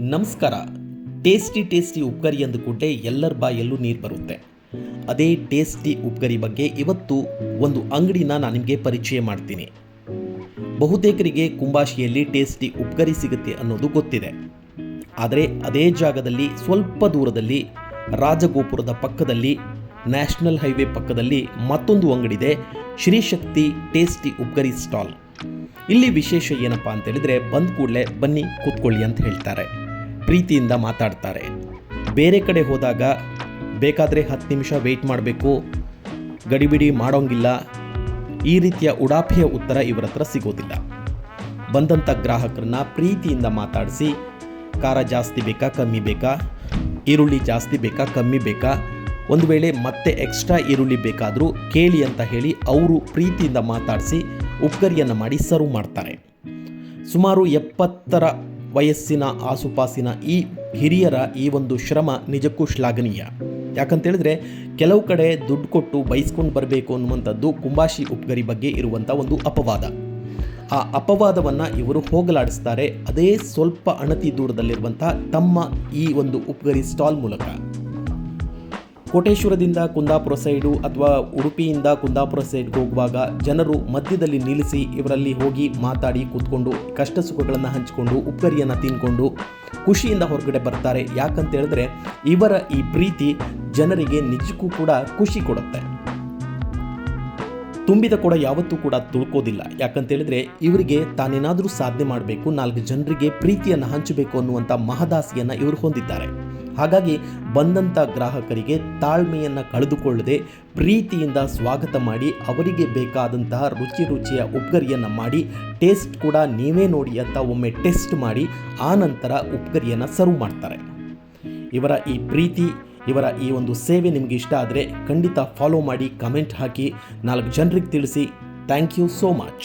ನಮಸ್ಕಾರ. Tasty tasty ಉಪ್ಗರಿ ಅಂದುಕೊಂಡೆ ಎಲ್ಲರ ಬಾಯಲ್ಲೂ ನೀರು ಬರುತ್ತೆ. ಅದೇ ಟೇಸ್ಟಿ ಉಪ್ಗರಿ ಬಗ್ಗೆ ಇವತ್ತು ಒಂದು ಅಂಗಡಿನ ನಾನು ನಿಮಗೆ ಪರಿಚಯ ಮಾಡ್ತೀನಿ. ಬಹುತೇಕರಿಗೆ ಕುಂಬಾಶಿಯಲ್ಲಿ ಟೇಸ್ಟಿ ಉಪ್ಗರಿ ಸಿಗುತ್ತೆ ಅನ್ನೋದು ಗೊತ್ತಿದೆ. ಆದರೆ ಅದೇ ಜಾಗದಲ್ಲಿ ಸ್ವಲ್ಪ ದೂರದಲ್ಲಿ ರಾಜಗೋಪುರದ ಪಕ್ಕದಲ್ಲಿ, ನ್ಯಾಷನಲ್ ಹೈವೇ ಪಕ್ಕದಲ್ಲಿ ಮತ್ತೊಂದು ಅಂಗಡಿ ಅಂಗಡಿದೆ ಶ್ರೀಶಕ್ತಿ ಟೇಸ್ಟಿ ಉಪ್ಗರಿ ಸ್ಟಾಲ್. ಇಲ್ಲಿ ವಿಶೇಷ ಏನಪ್ಪ ಅಂತ ಹೇಳಿದ್ರೆ ಬಂದ ಕೂಡಲೇ ಬನ್ನಿ ಕೂತ್ಕೊಳ್ಳಿ ಅಂತ ಹೇಳ್ತಾರೆ. ಪ್ರೀತಿಯಿಂದ ಮಾತಾಡ್ತಾರೆ. ಬೇರೆ ಕಡೆ ಹೋದಾಗ ಬೇಕಾದರೆ ಹತ್ತು ನಿಮಿಷ ವೆಯ್ಟ್ ಮಾಡಬೇಕು, ಗಡಿಬಿಡಿ ಮಾಡೋಂಗಿಲ್ಲ, ಈ ರೀತಿಯ ಉಡಾಫೆಯ ಉತ್ತರ ಇವರ ಹತ್ರ ಸಿಗೋದಿಲ್ಲ. ಬಂದಂಥ ಗ್ರಾಹಕರನ್ನ ಪ್ರೀತಿಯಿಂದ ಮಾತಾಡಿಸಿ, ಖಾರ ಜಾಸ್ತಿ ಬೇಕಾ, ಕಮ್ಮಿ ಬೇಕಾ, ಈರುಳ್ಳಿ ಜಾಸ್ತಿ ಬೇಕಾ, ಕಮ್ಮಿ ಬೇಕಾ, ಒಂದು ವೇಳೆ ಮತ್ತೆ ಎಕ್ಸ್ಟ್ರಾ ಈರುಳ್ಳಿ ಬೇಕಾದರೂ ಕೇಳಿ ಅಂತ ಹೇಳಿ ಅವರು ಪ್ರೀತಿಯಿಂದ ಮಾತಾಡಿಸಿ, ಉಪ್ಕರಿಯನ್ನು ಮಾಡಿ ಸರ್ವ್ ಮಾಡ್ತಾರೆ. ಸುಮಾರು ಎಪ್ಪತ್ತರ ವಯಸ್ಸಿನ ಆಸುಪಾಸಿನ ಈ ಹಿರಿಯರ ಈ ಒಂದು ಶ್ರಮ ನಿಜಕ್ಕೂ ಶ್ಲಾಘನೀಯ. ಯಾಕಂತೇಳಿದ್ರೆ ಕೆಲವು ಕಡೆ ದುಡ್ಡು ಕೊಟ್ಟು ಬೈಸ್ಕೊಂಡು ಬರಬೇಕು ಅನ್ನುವಂಥದ್ದು ಕುಂಬಾಶಿ ಉಪ್ಗರಿ ಬಗ್ಗೆ ಇರುವಂಥ ಒಂದು ಅಪವಾದ. ಆ ಅಪವಾದವನ್ನು ಇವರು ಹೋಗಲಾಡಿಸ್ತಾರೆ ಅದೇ ಸ್ವಲ್ಪ ಅಣತಿ ದೂರದಲ್ಲಿರುವಂಥ ತಮ್ಮ ಈ ಒಂದು ಉಪ್ಗರಿ ಸ್ಟಾಲ್ ಮೂಲಕ. ಕೋಟೇಶ್ವರದಿಂದ ಕುಂದಾಪುರ ಸೈಡು ಅಥವಾ ಉಡುಪಿಯಿಂದ ಕುಂದಾಪುರ ಸೈಡ್ಗೆ ಹೋಗುವಾಗ ಜನರು ಮಧ್ಯದಲ್ಲಿ ನಿಲ್ಲಿಸಿ ಇವರಲ್ಲಿ ಹೋಗಿ ಮಾತಾಡಿ ಕೂತ್ಕೊಂಡು ಕಷ್ಟ ಸುಖಗಳನ್ನು ಹಂಚಿಕೊಂಡು ಉಪ್ಪರಿಯನ್ನು ತಿನ್ಕೊಂಡು ಖುಷಿಯಿಂದ ಹೊರಗಡೆ ಬರ್ತಾರೆ. ಯಾಕಂತ ಹೇಳಿದ್ರೆ ಇವರ ಈ ಪ್ರೀತಿ ಜನರಿಗೆ ನಿಜಕ್ಕೂ ಕೂಡ ಖುಷಿ ಕೊಡುತ್ತೆ. ತುಂಬಿದ ಕೂಡ ಯಾವತ್ತೂ ಕೂಡ ತುಳ್ಕೋದಿಲ್ಲ. ಯಾಕಂತೇಳಿದ್ರೆ ಇವರಿಗೆ ತಾನೇನಾದರೂ ಸಾಧನೆ ಮಾಡಬೇಕು, ನಾಲ್ಕು ಜನರಿಗೆ ಪ್ರೀತಿಯನ್ನು ಹಂಚಬೇಕು ಅನ್ನುವಂಥ ಮಹದಾಸಿಯನ್ನು ಇವರು ಹೊಂದಿದ್ದಾರೆ. ಹಾಗಾಗಿ ಬಂದಂಥ ಗ್ರಾಹಕರಿಗೆ ತಾಳ್ಮೆಯನ್ನು ಕಳೆದುಕೊಳ್ಳದೆ ಪ್ರೀತಿಯಿಂದ ಸ್ವಾಗತ ಮಾಡಿ ಅವರಿಗೆ ಬೇಕಾದಂತಹ ರುಚಿ ರುಚಿಯ ಉಪ್ಗರಿಯನ್ನು ಮಾಡಿ, ಟೇಸ್ಟ್ ಕೂಡ ನೀವೇ ನೋಡಿ ಅಂತ ಒಮ್ಮೆ ಟೆಸ್ಟ್ ಮಾಡಿ ಆ ನಂತರ ಉಪ್ಗರಿಯನ್ನು ಸರ್ವ್ ಮಾಡ್ತಾರೆ. ಇವರ ಈ ಪ್ರೀತಿ, ಇವರ ಈ ಒಂದು ಸೇವೆ ನಿಮಗೆ ಇಷ್ಟ ಆದರೆ ಖಂಡಿತ ಫಾಲೋ ಮಾಡಿ ಕಮೆಂಟ್ ಹಾಕಿ, ನಾಲ್ಕು ಜನರಿಗೆ ತಿಳಿಸಿ. Thank you so much